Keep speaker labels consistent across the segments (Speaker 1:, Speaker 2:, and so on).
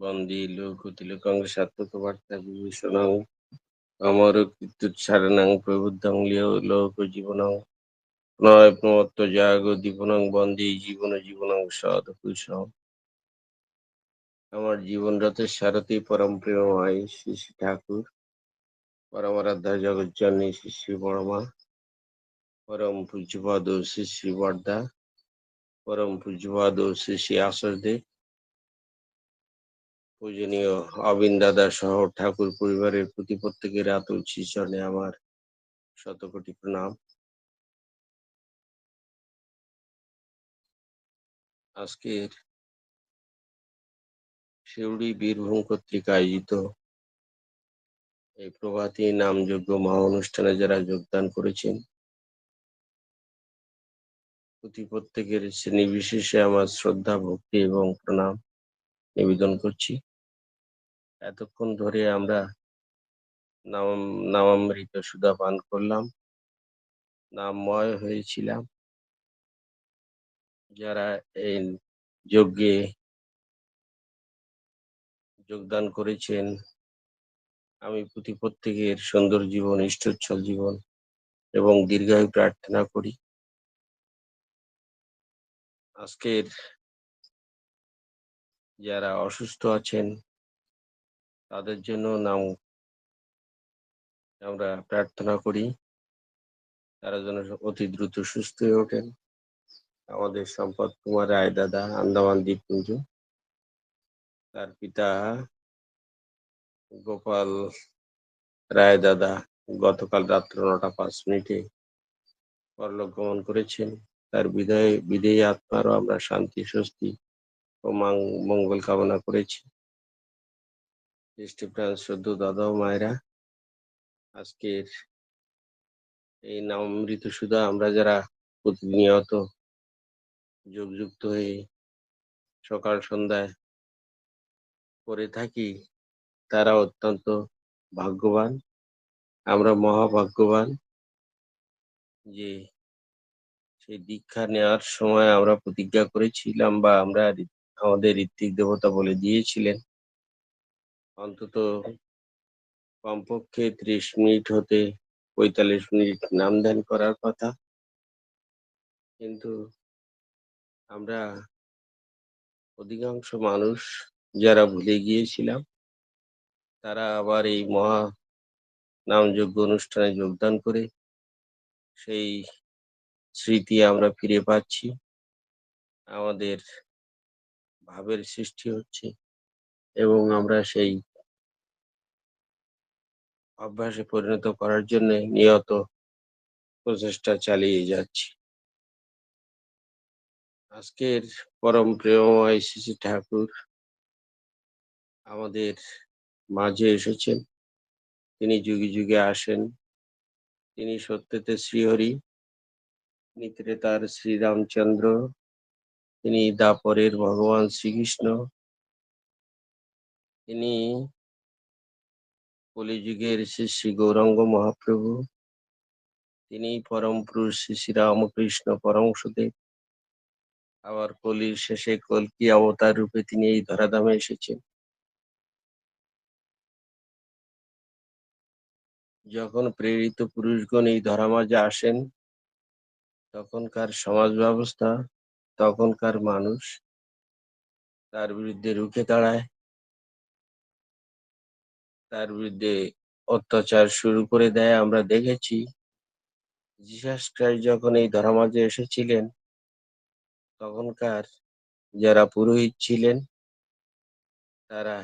Speaker 1: বন্দী লোকতিলকং সাত্তকবার্তা বিভীষণং অমর কীর্তুৎসারণং প্রবুদ্ধং লোক জীবনং নয় প্রমত্ত জাগ দীপনং বন্দী জীবন জীবনং সদ আমার জীবন রথের সারথী পরম প্রিয়ময় শ্রী শ্রী ঠাকুর। পরম পরমারাধ্যা জগজ্জননী শ্রী শ্রী বড়মা পরম পূজ্যপদ শ্রী শ্রী বর্দা। পরম পূজ্যপদ শ্রী শ্রী আশাসদেব পূজনীয় অবিন দাদা সহ ঠাকুর পরিবারের প্রতি প্রত্যেকের আতুল চরণে আমার শতকোটি প্রণাম। আজকের শিউড়ি বীরভূম কর্তৃক আয়োজিত এই প্রভাতী নামযোগ্য মহা অনুষ্ঠানে যারা যোগদান করেছেন, প্রতি প্রত্যেকের শ্রেণি বিশেষে আমার শ্রদ্ধা, ভক্তি এবং প্রণাম নিবেদন করছি। এতক্ষণ ধরে আমরা নাম, নামামৃত সুধা পান করলাম। নামময় হয়েছিলাম। যারা এই যজ্ঞে যোগদান করেছেন, আমি প্রতি প্রত্যেকের সুন্দর জীবন ইষ্টচ্ছল জীবন এবং দীর্ঘায়ু প্রার্থনা করি। আজকের যারা অসুস্থ আছেন তাদের জন্য নাম আমরা প্রার্থনা করি। তারা যেন অতি দ্রুত সুস্থ হয়ে ওঠেন। আমাদের সম্পদ কুমার রায় দাদা, আন্দামান দ্বীপপুঞ্জ তার পিতা গোপাল রায় দাদা গতকাল রাত্র নটা পাঁচ মিনিটে পরলোক গমন করেছেন। তার বিদায়, বিদেয়ী আত্মারও আমরা শান্তি, স্বস্তি ও মঙ্গল কামনা করেছি। প্রাণ শ্রদ্ধ দাদা ও মায়েরা। আজকের এই নামৃত সুধা আমরা যারা প্রতিনিয়ত যোগযুক্ত হয়ে সকাল সন্ধ্যায় করে থাকি, তারা অত্যন্ত ভাগ্যবান। আমরা মহাভাগ্যবান যে সেই দীক্ষা নেওয়ার সময় আমরা প্রতিজ্ঞা করেছিলাম বা আমরা আমাদের ঋত্বিক দেবতা বলে দিয়েছিলেন। অন্তত কমপক্ষে ত্রিশ মিনিট হতে পঁয়তাল্লিশ মিনিট নাম ধ্যান করার কথা। কিন্তু আমরা অধিকাংশ মানুষ যারা ভুলে গিয়েছিলাম, তারা আবার এই মহা নামযোগ্য অনুষ্ঠানে যোগদান করে সেই স্মৃতি আমরা ফিরে পাচ্ছি। আমাদের ভাবের সৃষ্টি হচ্ছে এবং আমরা সেই অভ্যাসে পরিণত করার জন্য নিয়ত প্রচেষ্টা চালিয়ে যাচ্ছি। আজকের পরম প্রেমময় শ্রী ঠাকুর আমাদের মাঝে এসেছেন। তিনি যুগে যুগে আসেন। তিনি সত্যতে শ্রীহরি তিনি তার শ্রীরামচন্দ্র, তিনি দাপরের ভগবান শ্রীকৃষ্ণ, তিনি কলিযুগের শ্রী শ্রী গৌরাঙ্গ মহাপ্রভু, তিনি পরম পুরুষ শ্রী শ্রী রামকৃষ্ণ পরমসদেব। আবার কলির শেষে কলকি অবতার রূপে তিনি এই ধরাধামে এসেছেন। যখন প্রেরিত পুরুষগণ এই ধরা মাঝে আসেন, তখনকার সমাজ ব্যবস্থা, তখনকার মানুষ তার বিরুদ্ধে রুখে দাঁড়ায়। তার বিরুদ্ধে অত্যাচার শুরু করে দেয়। আমরা দেখেছি জিসাস ক্রাইস্ট যখন এই ধরামাজে এসেছিলেন, তখনকার যারা পুরোহিত ছিলেন, তারা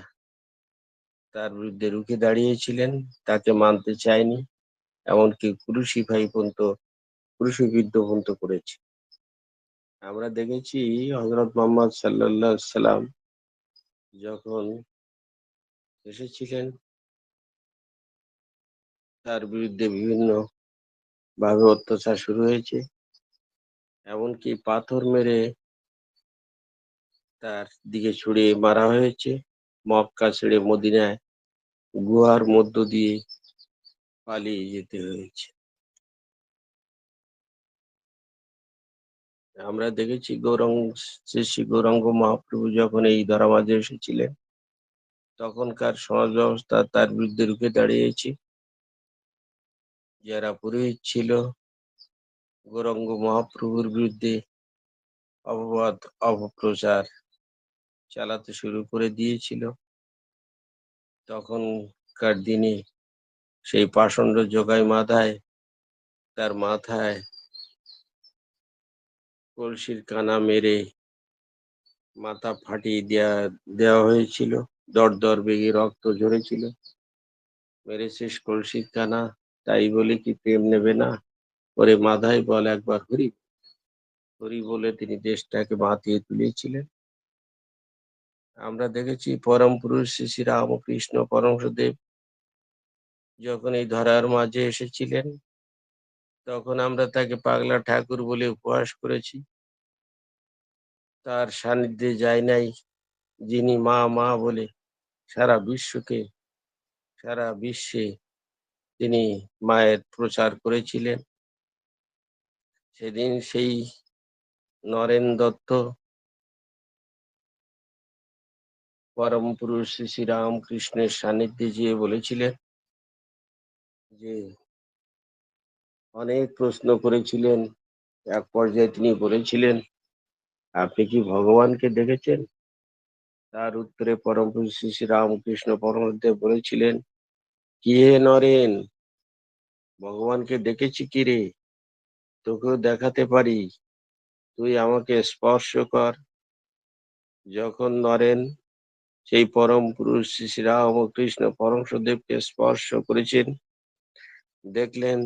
Speaker 1: তার বিরুদ্ধে রুখে দাঁড়িয়েছিলেন, তাকে মানতে চায়নি, এমনকি ভাই পর্যন্ত, ক্রুশিবিদ্ধ পর্যন্ত করেছে। আমরা দেখেছি হজরত মোহাম্মদ সাল্লাহ সাল্লাম যখন এসেছিলেন তার বিরুদ্ধে বিভিন্ন ভাবে অত্যাচার শুরু হয়েছে। এমনকি পাথর মেরে তার দিকে ছুড়ে মারা হয়েছে। মক্কা ছেড়ে মদিনায় গুহার মধ্য দিয়ে পালিয়ে যেতে হয়েছে। আমরা দেখেছি গৌরঙ্গ, শ্রী গৌরাঙ্গ মহাপ্রভু যখন এই ধরা মাঝে এসেছিলেন, তখনকার সমাজ ব্যবস্থা তার বিরুদ্ধে রুখে দাঁড়িয়েছে। যারা পুরোহিত ছিল গৌরঙ্গ মহাপ্রভুর বিরুদ্ধে অপবাদ, অপপ্রচার চালাতে শুরু করে দিয়েছিল। তখনকার দিনে সেই পাষণ্ড জোগাই মাথায়, তার মাথায় কলসির কানা মেরে মাথা ফাটিয়ে দেওয়া দেওয়া হয়েছিল। দর দর বেগে রক্ত ঝরেছিল। মেরে শেষ কলসির কানা তাই বলে কি প্রেম নেবে না? ওরে মাধাই বল একবার হরি হরি বলে তিনি দেশটাকে বাঁধিয়ে তুলেছিলেন। আমরা দেখেছি পরম পুরুষ শ্রী শ্রী রামকৃষ্ণ পরমশদেব যখন এই ধরার মাঝে এসেছিলেন, তখন আমরা তাকে পাগলা ঠাকুর বলে উপহাস করেছি। তার সান্নিধ্যে যায় নাই যিনি মা মা বলে সারা বিশ্বকে, সারা বিশ্বে তিনি মায়ের প্রচার করেছিলেন। সেদিন সেই নরেন দত্ত পরম পুরুষ শ্রী শ্রী রামকৃষ্ণের সান্নিধ্যে গিয়ে বলেছিলেন যে, অনেক প্রশ্ন করেছিলেন, এক পর্যায়ে তিনি বলেছিলেন, আপনি কি ভগবানকে দেখেছেন? তার উত্তরে পরম শ্রী শ্রী রামকৃষ্ণ পরমদেব বলেছিলেন কি হে নরেন? ভগবানকে দেখেছি কি রে? তোকেও দেখাতে পারি। তুই আমাকে স্পর্শ কর। যখন নরেন সেই পরম পুরুষ শ্রী রামকৃষ্ণ পরমশদেবকে স্পর্শ করেছেন, দেখলেন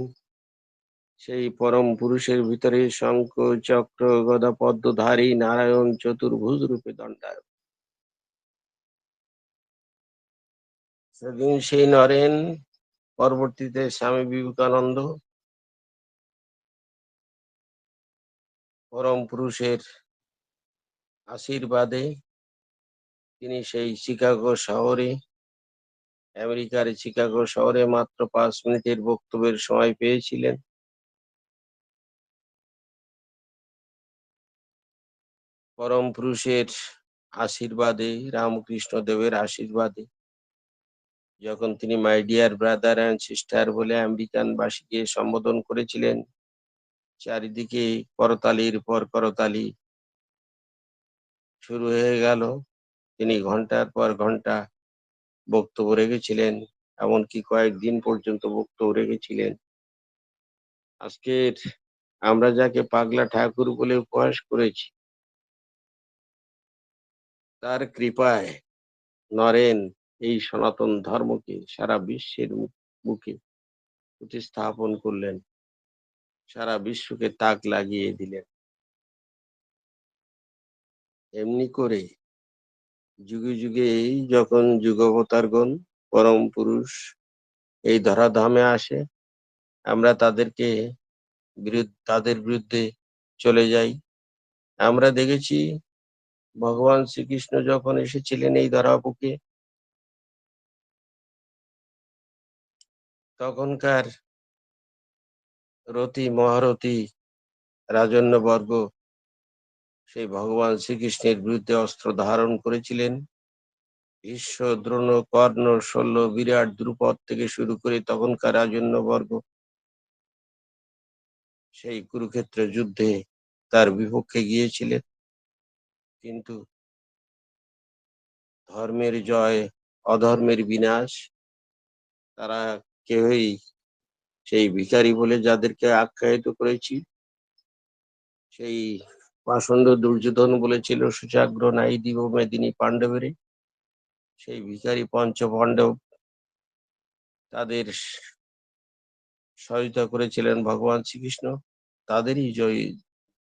Speaker 1: সেই পরম পুরুষের ভিতরে শঙ্খ, চক্র গদা পদ্মধারী নারায়ণ, চতুর্ভুজ রূপে দণ্ডায় সেদিন সেই নরেন পরবর্তীতে স্বামী বিবেকানন্দ, পরম পুরুষের আশীর্বাদে তিনি সেই শিকাগো শহরে, আমেরিকার শিকাগো শহরে মাত্র পাঁচ মিনিটের বক্তব্যের সময় পেয়েছিলেন। পরম পুরুষের আশীর্বাদে রামকৃষ্ণ দেবের আশীর্বাদে যখন তিনি my dear brother and sister বলে আমেরিকান বাসীকে সম্বোধন করেছিলেন, চারিদিকে করতালির পর করতালি শুরু হয়ে গেল। তিনি ঘণ্টার পর ঘণ্টা বক্তব্য রেখেছিলেন, এমনকি কয়েকদিন পর্যন্ত বক্তব্য রেখেছিলেন। আজকের আমরা যাকে পাগলা ঠাকুর বলে উপহাস করেছি, তার কৃপায় নরেন এই সনাতন ধর্মকে সারা বিশ্বের বুকে প্রতিস্থাপন করলেন। সারা বিশ্বকে তাক লাগিয়ে দিলেন। এমনি করে যুগে যুগে এই যখন যুগবতারগণ, পরম পুরুষ এই ধরাধামে আসে, আমরা তাদেরকে তাদের বিরুদ্ধে চলে যাই। আমরা দেখেছি ভগবান শ্রীকৃষ্ণ যখন এসেছিলেন এই ধরাপুকে তখনকার রতি মহারথী রাজন্য বর্গ সেই ভগবান শ্রীকৃষ্ণের বিরুদ্ধে অস্ত্র ধারণ করেছিলেন। ভীষ্ম দ্রোণ কর্ণ, শল্য, বিরাট, দ্রুপদ থেকে শুরু করে তখনকার রাজন্য বর্গ সেই কুরুক্ষেত্র যুদ্ধে তার বিপক্ষে গিয়েছিলেন। কিন্তু ধর্মের জয়, অধর্মের বিনাশ, তারা কেউই সেই ভিখারি বলে যাদেরকে আখ্যায়িত করেছি, সেই পাষণ্ড দুর্যোধন বলেছিল সুচাগ্র নাই দিব মেদিনী পাণ্ডবের। সেই ভিখারি পঞ্চ পাণ্ডব তাদের সহায়তা করেছিলেন ভগবান শ্রীকৃষ্ণ, তাদেরই জয়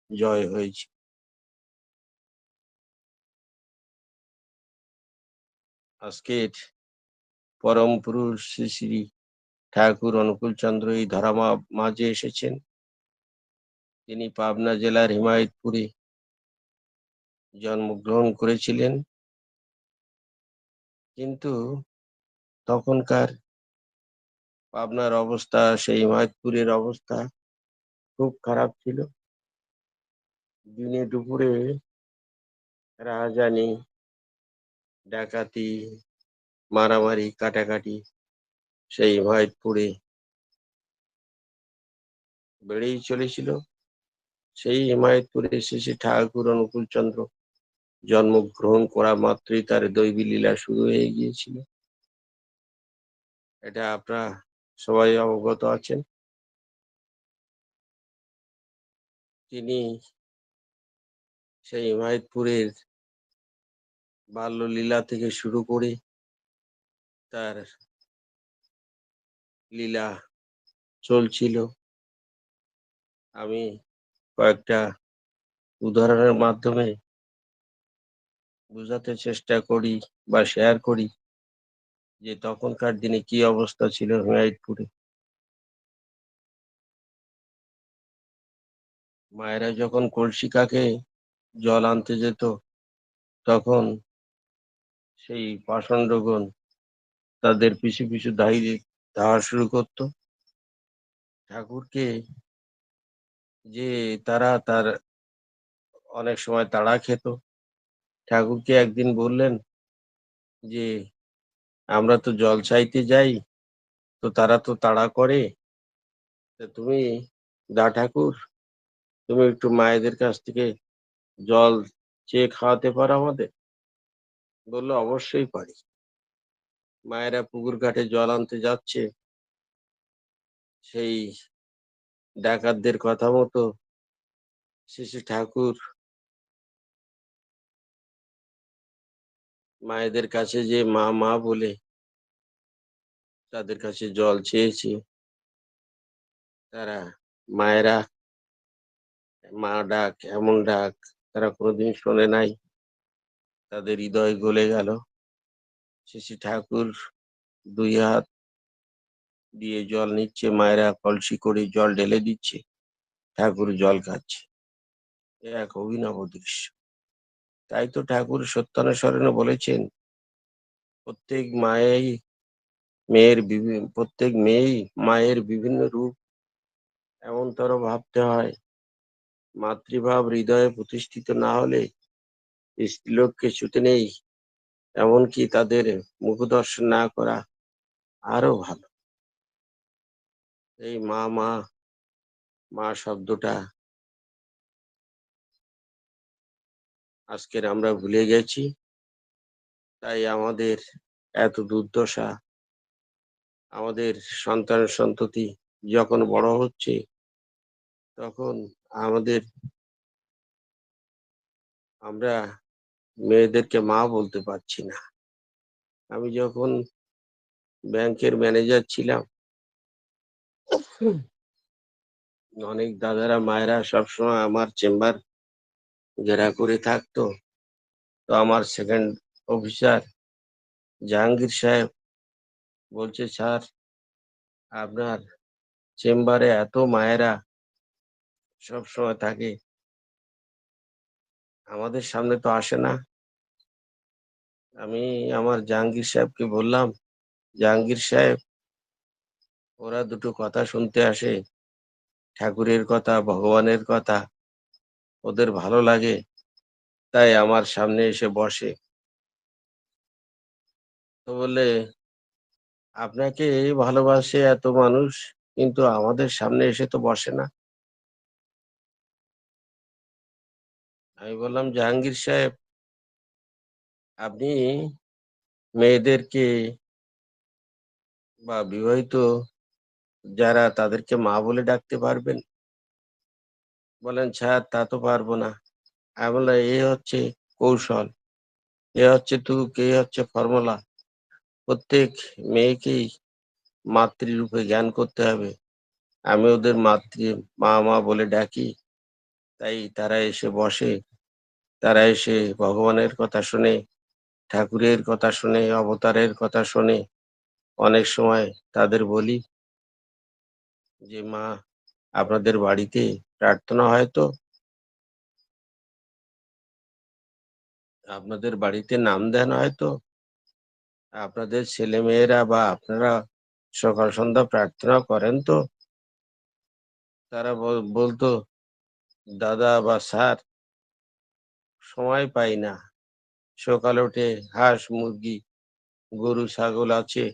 Speaker 1: জয় হয়েছে। আজকের পরম পুরুষ শ্রী শ্রী ঠাকুর অনুকূল চন্দ্র এই ধরা মাঝে এসেছেন। তিনি পাবনা জেলার হিমায়তপুরে জন্মগ্রহণ করেছিলেন। কিন্তু তখনকার পাবনার অবস্থা, সেই হিমায়তপুরের অবস্থা খুব খারাপ ছিল। দিনে দুপুরে রাজানি ডাকাতি, মারামারি, কাটাকাটি সেই হিমায়তপুরে বেড়েই চলেছিল। সেই হিমায়তপুরে শ্রী ঠাকুর, অনুকূল চন্দ্র। জন্মগ্রহণ করা মাত্রই তার দৈবী লীলা শুরু হয়ে গিয়েছিল। এটা আপনারা সবাই অবগত আছেন। তিনি সেই হিমায়তপুরের বাল্যলীলা থেকে শুরু করে তার লীলা চলছিল। আমি কয়েকটা উদাহরণের মাধ্যমে বোঝাতে চেষ্টা করি বা শেয়ার করি যে তখনকার দিনে কি অবস্থা ছিল হিমায়তপুরে মায়েরা যখন কলসি কাকে জল আনতে যেত, তখন সেই পাষণ্ডগণ তাদের পিছু পিছু দাঁড়িয়ে ধাওয়া শুরু করত। ঠাকুরকে যে তারা তার অনেক সময় তাড়া খেত। ঠাকুরকে একদিন বললেন যে, আমরা তো জল চাইতে যাই, তো তারা তো তাড়া করে। তুমি দা ঠাকুর, তুমি একটু মায়েদের কাছ থেকে জল চেয়ে খাওয়াতে পারো আমাদের? বলল, অবশ্যই পারি। মায়েরা পুকুর ঘাটে জল আনতে যাচ্ছে। সেই ডাকাতদের কথা মতো শিশু ঠাকুর মায়েদের কাছে যে মা মা বলে তাদের কাছে জল চেয়েছে। তারা মায়েরা, মা ডাক, এমন ডাক তারা কোনোদিন শোনে নাই। তাদের হৃদয় গলে গেল। শিশু ঠাকুর দুই হাত দিয়ে জল নিচ্ছে, মায়েরা কলসি করে জল ঢেলে দিচ্ছে, ঠাকুর জল খাচ্ছে। এক অভিনব দৃশ্য। তাই তো ঠাকুর সত্যানুসরণে বলেছেন, প্রত্যেক মায়েই মেয়ের বিভিন্ন প্রত্যেক মেয়েই মায়ের বিভিন্ন রূপ এমনতর ভাবতে হয়। মাতৃভাব হৃদয়ে প্রতিষ্ঠিত না হলে স্ত্রীলোককে ছুটে নেই। এমনকি তাদের মুখ দর্শন না করা আরও ভালো। এই মা মা মা শব্দটা আজকের আমরা ভুলে গেছি, তাই আমাদের এত দুর্দশা, আমাদের সন্তান সন্ততি যখন বড় হচ্ছে, তখন আমাদের আমরা মেয়েদেরকে মা বলতে পারছি না। আমি যখন ব্যাংকের ম্যানেজার ছিলাম, অনেক দাদারা, মায়েরা সবসময় আমার চেম্বার ঘেরা করে থাকতো। তো আমার সেকেন্ড অফিসার জাহাঙ্গীর সাহেব বলছে, স্যার, আপনার চেম্বারে এত মায়েরা সবসময় থাকে আমাদের সামনে তো আসে না। আমি আমার জাহাঙ্গীর সাহেবকে বললাম, জাহাঙ্গীর সাহেব, ওরা দুটো কথা শুনতে আসে। ঠাকুরের কথা, ভগবানের কথা, ওদের ভালো লাগে, তাই আমার সামনে এসে বসে। তো বলে আপনাকে ভালোবাসে এত মানুষ, কিন্তু আমাদের সামনে এসে তো বসে না। আমি বললাম, জাহাঙ্গীর সাহেব, আপনি মেয়েদেরকে বা বিবাহিত যারা তাদেরকে মা বলে ডাকতে পারবেন? বলেন স্যার তা তো পারব না। আমি বললাম, এ হচ্ছে কৌশল, এ হচ্ছে তুক, এ হচ্ছে ফর্মুলা। প্রত্যেক মেয়েকেই মাতৃরূপে জ্ঞান করতে হবে। আমি ওদের মাতৃ, মা মা বলে ডাকি, তাই তারা এসে বসে তারা এসে ভগবানের কথা শুনে, ঠাকুরের কথা শুনে, অবতারের কথা শুনে অনেক সময় তাদের বলি যে, মা, আপনাদের বাড়িতে প্রার্থনা হয় তো? আপনাদের বাড়িতে নাম দেন হয়তো আপনাদের ছেলে মেয়েরা বা আপনারা সকাল সন্ধ্যা প্রার্থনা করেন তো? তারা বলতো, দাদা বা স্যার সময় পাই না। সকালে উঠে হাঁস, মুরগি, গরু, ছাগল আছে।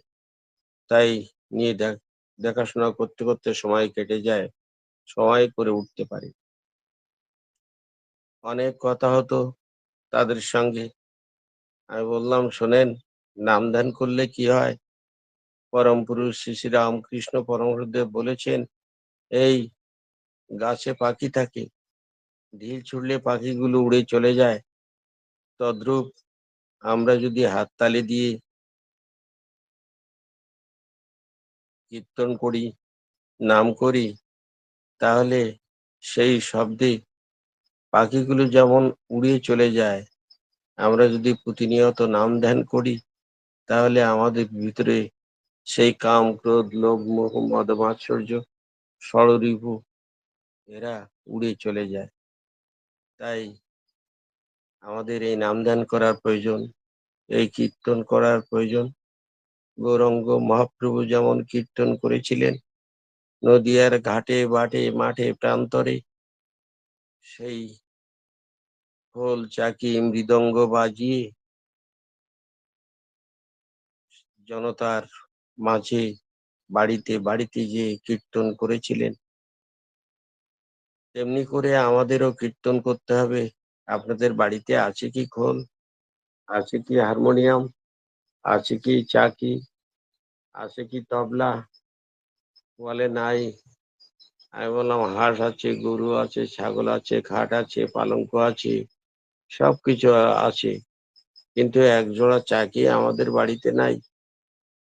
Speaker 1: তাই নিয়ে দেখ- দেখাশোনা করতে করতে সময় কেটে যায়। সময় করে উঠতে পারি। অনেক কথা হতো তাদের সঙ্গে। আমি বললাম, শোনেন নাম ধ্যান করলে কি হয়? পরম পুরুষ শ্রী শ্রী রামকৃষ্ণ পরমহৃদয় বলেছেন, এই গাছে পাখি থাকে ঢিল ছুড়লে পাখিগুলো উড়ে চলে যায়। তদ্রূপ আমরা যদি হাততালি দিয়ে কীর্তন করি, নাম করি, তাহলে সেই শব্দে পাখিগুলো যেমন উড়িয়ে চলে যায়, আমরা যদি প্রতিনিয়ত নাম ধ্যান করি, তাহলে আমাদের ভিতরে সেই কাম, ক্রোধ, লোভ, মোহ, মদ, মাৎসর্য ষড়রিপু এরা উড়ে চলে যায়। তাই আমাদের এই নাম ধ্যান করার প্রয়োজন, এই কীর্তন করার প্রয়োজন। গৌরঙ্গ মহাপ্রভু যেমন কীর্তন করেছিলেন, নদিয়ার ঘাটে, বাটে, মাঠে, প্রান্তরে, সেই খোল, চাকি, মৃদঙ্গ বাজিয়ে জনতার মাঝে বাড়িতে বাড়িতে যে কীর্তন করেছিলেন তেমনি করে আমাদেরও কীর্তন করতে হবে। আপনাদের বাড়িতে আছে কি খোল? আছে কি হারমোনিয়াম? আছে কি চাকি আছে কি তবলা? বলে নাই। আমি বললাম, হাঁস আছে, গরু আছে, ছাগল আছে, খাট আছে, পালঙ্ক আছে, সবকিছু আছে। কিন্তু এক জোড়া চাকি আমাদের বাড়িতে নাই?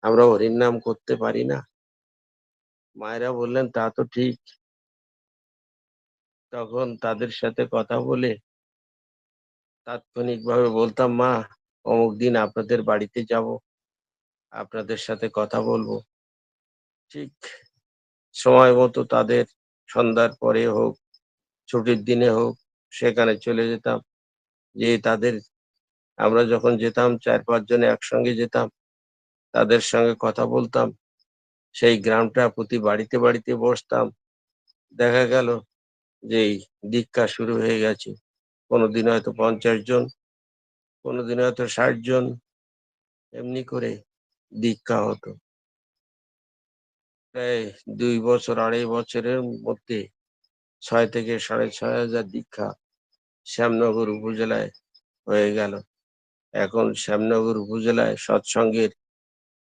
Speaker 1: আমরা হরির নাম করতে পারি না। মায়েরা বললেন, তা তো ঠিক। তখন তাদের সাথে কথা বলে তাৎক্ষণিকভাবে বলতাম, মা, অমুক দিন আপনাদের বাড়িতে যাব, আপনাদের সাথে কথা বলব। ঠিক সময় মতো তাদের সন্ধ্যার পরে হোক, ছুটির দিনে হোক, সেখানে চলে যেতাম। যে তাদের আমরা যখন যেতাম, চার পাঁচজনে একসঙ্গে যেতাম, তাদের সঙ্গে কথা বলতাম। সেই গ্রামটা প্রতি বাড়িতে বাড়িতে বসতাম। দেখা গেল যে এই দীক্ষা শুরু হয়ে গেছে। কোনোদিন হয়তো পঞ্চাশ জন, কোনোদিন হয়তো ষাট জন এমনি করে দীক্ষা হতো। প্রায় দুই বছর, আড়াই বছরের মধ্যে ছয় থেকে সাড়ে ছয় হাজার দীক্ষা শ্যামনগর উপজেলায় হয়ে গেল। এখন শ্যামনগর উপজেলায় সৎসঙ্গের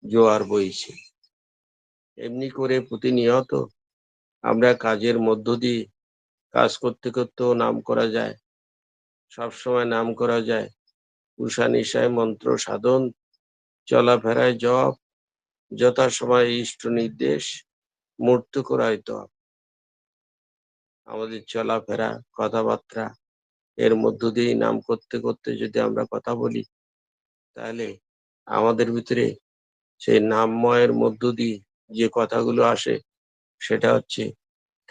Speaker 1: জোয়ার বইছে। এমনি করে প্রতিনিয়ত আমরা কাজের মধ্য দিয়ে কাজ করতে করতেও নাম করা যায়। সবসময় নাম করা যায়। উষা নিশায় মন্ত্র সাধন, চলাফেরায় জপ, যথাসময় ইষ্ট নির্দেশ, মূর্ত করাই তপ। আমাদের চলাফেরা, কথাবার্তা, এর মধ্য দিয়েই নাম করতে করতে যদি আমরা কথা বলি, তাহলে আমাদের ভিতরে সেই নামময়ের মধ্য দিয়ে যে কথাগুলো আসে, সেটা হচ্ছে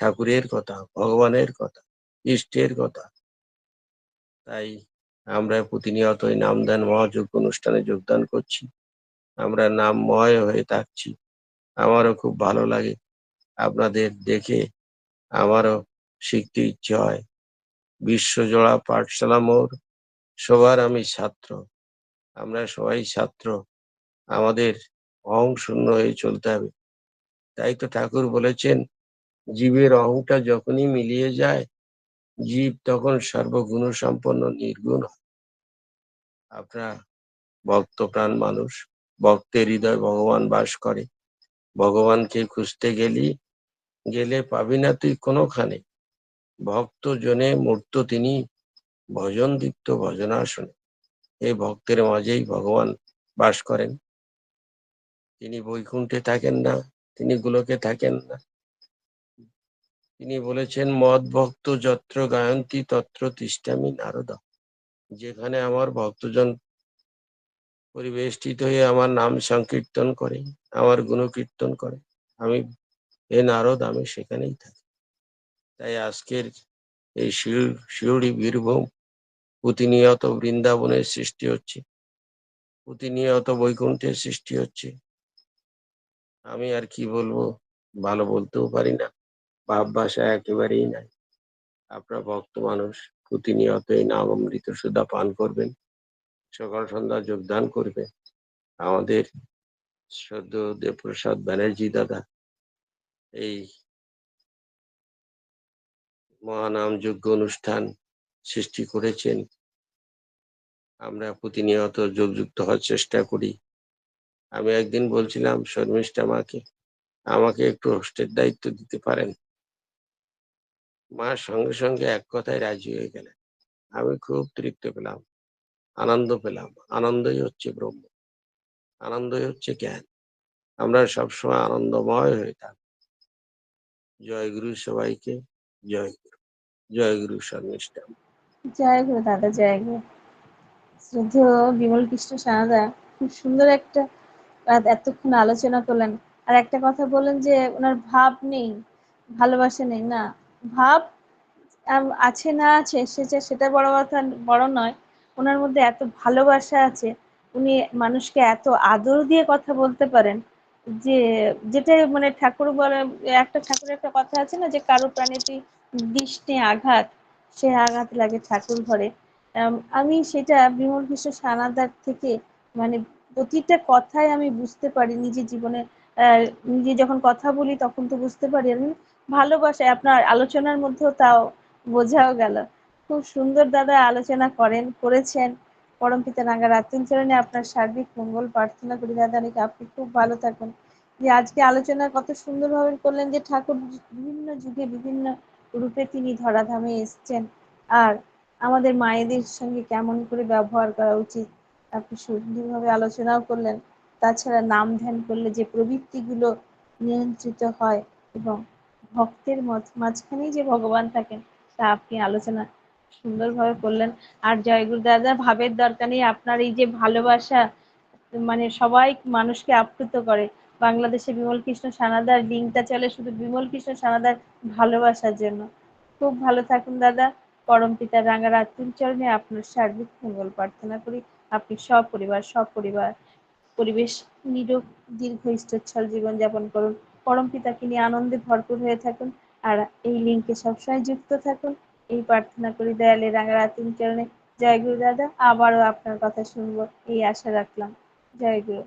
Speaker 1: ঠাকুরের কথা, ভগবানের কথা ইষ্টের কথা। তাই আমরা প্রতিনিয়ত নামদান মহাযোগ অনুষ্ঠানে যোগদান করছি। আমরা নামময় হয়ে থাকছি। আমারও খুব ভালো লাগে। আপনাদের দেখে আমারও শিখতে ইচ্ছে হয়। বিশ্বজোড়া পাঠশালা মোড় সবার আমি ছাত্র। আমরা সবাই ছাত্র। আমাদের অহং শূন্য হয়ে চলতে হবে। তাই তো ঠাকুর বলেছেন জীবের অহংটা যখনই মিলিয়ে যায়, জীব তখন সর্বগুণ সম্পন্ন, নির্গুণ হয়। আপনারা ভক্ত প্রাণ মানুষ, ভক্তের হৃদয় ভগবান বাস করে। ভগবানকে খুঁজতে গেলি, গেলে পাবি না তুই কোনোখানে। ভক্ত জনে মূর্ত তিনি ভজন দীপ্ত ভজনাসনে। এই ভক্তের মাঝেই ভগবান বাস করেন। তিনি বৈকুণ্ঠে থাকেন না, তিনি গুলোকে থাকেন না। তিনি বলেছেন, মদ ভক্ত যত্র গায়ন্তী তত্র তিষ্ঠামি নারদ। যেখানে আমার ভক্তজন পরিবেষ্টিত হয়ে আমার নাম সংকীর্তন করে, আমার গুণকীর্তন করে। আমি হে নারদ, আমি সেখানেই থাকি। তাই আজকের এই শিউড়ি বীরভূম প্রতিনিয়ত বৃন্দাবনের সৃষ্টি হচ্ছে, প্রতিনিয়ত বৈকুণ্ঠের সৃষ্টি হচ্ছে। আমি আর কি বলব, ভালো বলতেও পারি না। ভাব ভাষা একেবারেই নাই। আপনার ভক্ত মানুষ, প্রতিনিয়ত এই নাম অমৃত সুধা পান করবেন, সকাল সন্ধ্যা যোগদান করবে আমাদের সদ্য দেবপ্রসাদ ব্যানার্জি দাদা, এই মহানাম যোগ্য অনুষ্ঠান সৃষ্টি করেছেন। আমরা প্রতিনিয়ত যোগযুক্ত হওয়ার চেষ্টা করি। আমি একদিন বলছিলাম, শর্মিষ্ঠা মাকে, আমাকে একটু হোস্টের দায়িত্ব দিতে পারেন? মা সঙ্গে সঙ্গে এক কথায় রাজি হয়ে গেলেন। আমি খুব তৃপ্ত পেলাম, আনন্দ পেলাম। আনন্দই হচ্ছে ব্রহ্ম, আনন্দই হচ্ছে জ্ঞান। আমরা সবসময় আনন্দময় হয়ে থাকি। জয় গুরু সবাইকে, জয় গুরু জয় গুরু শর্মিষ্ঠা
Speaker 2: জয় গুরু দাদা, জয় গুরু। শ্রদ্ধেয় বিমল কৃষ্ণ সানাদা খুব সুন্দর একটা এতক্ষণ আলোচনা করলেন। আর একটা কথা বললেন যে, ওনার ভাব নেই, ভালোবাসা নেই, না? ভাব আছে না আছে সেটা সেটা বড় কথা, বড় নয়। ওনার মধ্যে এত ভালোবাসা আছে, উনি মানুষকে এত আদর দিয়ে কথা বলতে পারেন যে, যেটা মানে ঠাকুর বলে, একটা ঠাকুরের একটা কথা আছে না যে, কারও প্রাণীটি দৃষ্টি আঘাত, সে আঘাত লাগে ঠাকুর ঘরে। আমি সেটা বিমল কৃষ্ণ সানাদার থেকে মানে প্রতিটা কথাই আমি বুঝতে পারি, নিজের জীবনে নিজে যখন কথা বলি তখন তো বুঝতে পারি। আমি ভালোবাসায় আপনার আলোচনার মধ্যেও তাও বোঝাও গেল। খুব সুন্দর দাদা আলোচনা করেন, করেছেন। পরমপিতা রাঙ্গা রাত্রিন চরণে আপনার সার্বিক মঙ্গল প্রার্থনা করি দাদা নাকি আপনি খুব ভালো থাকুন। যে আজকে আলোচনা কত সুন্দরভাবে করলেন যে ঠাকুর বিভিন্ন যুগে বিভিন্ন রূপে তিনি ধরাধামে এসছেন। আর আমাদের মায়েদের সঙ্গে কেমন করে ব্যবহার করা উচিত, আপনি সুন্দরভাবে আলোচনাও করলেন। তাছাড়া নাম ধ্যান করলে যে প্রবৃত্তিগুলো নিয়ন্ত্রিত হয় এবং ভক্তের মাঝখানেই যে ভগবান থাকেন, তা আপনি আলোচনা সুন্দরভাবে করলেন। আর জয়গুরু দাদা, ভাবের দরকার নেই। আপনার এই যে ভালোবাসা মানে সবাই মানুষকে আপ্লুত করে। বাংলাদেশে বিমল কৃষ্ণ সানাদার লিঙ্কটা চলে শুধু বিমল কৃষ্ণ সানাদার ভালোবাসার জন্য। খুব ভালো থাকুন দাদা। পরম পিতা রাঙ্গা রাতুল চরণে আপনার সার্বিক মঙ্গল প্রার্থনা করি। আপনি সব পরিবার সব পরিবার পরিবেশ নিরোগ, দীর্ঘ স্থচ্ছল জীবন যাপন করুন। পরম পিতাকে নিয়ে আনন্দে ভরপুর হয়ে থাকুন আর এই লিঙ্কে সবসময় যুক্ত থাকুন। এই প্রার্থনা করি দয়ালে রাঙ্গারাতুল চরণে। জয় গুরু দাদা, আবারও আপনার কথা শুনব। এই আশা রাখলাম। জয় গুরু।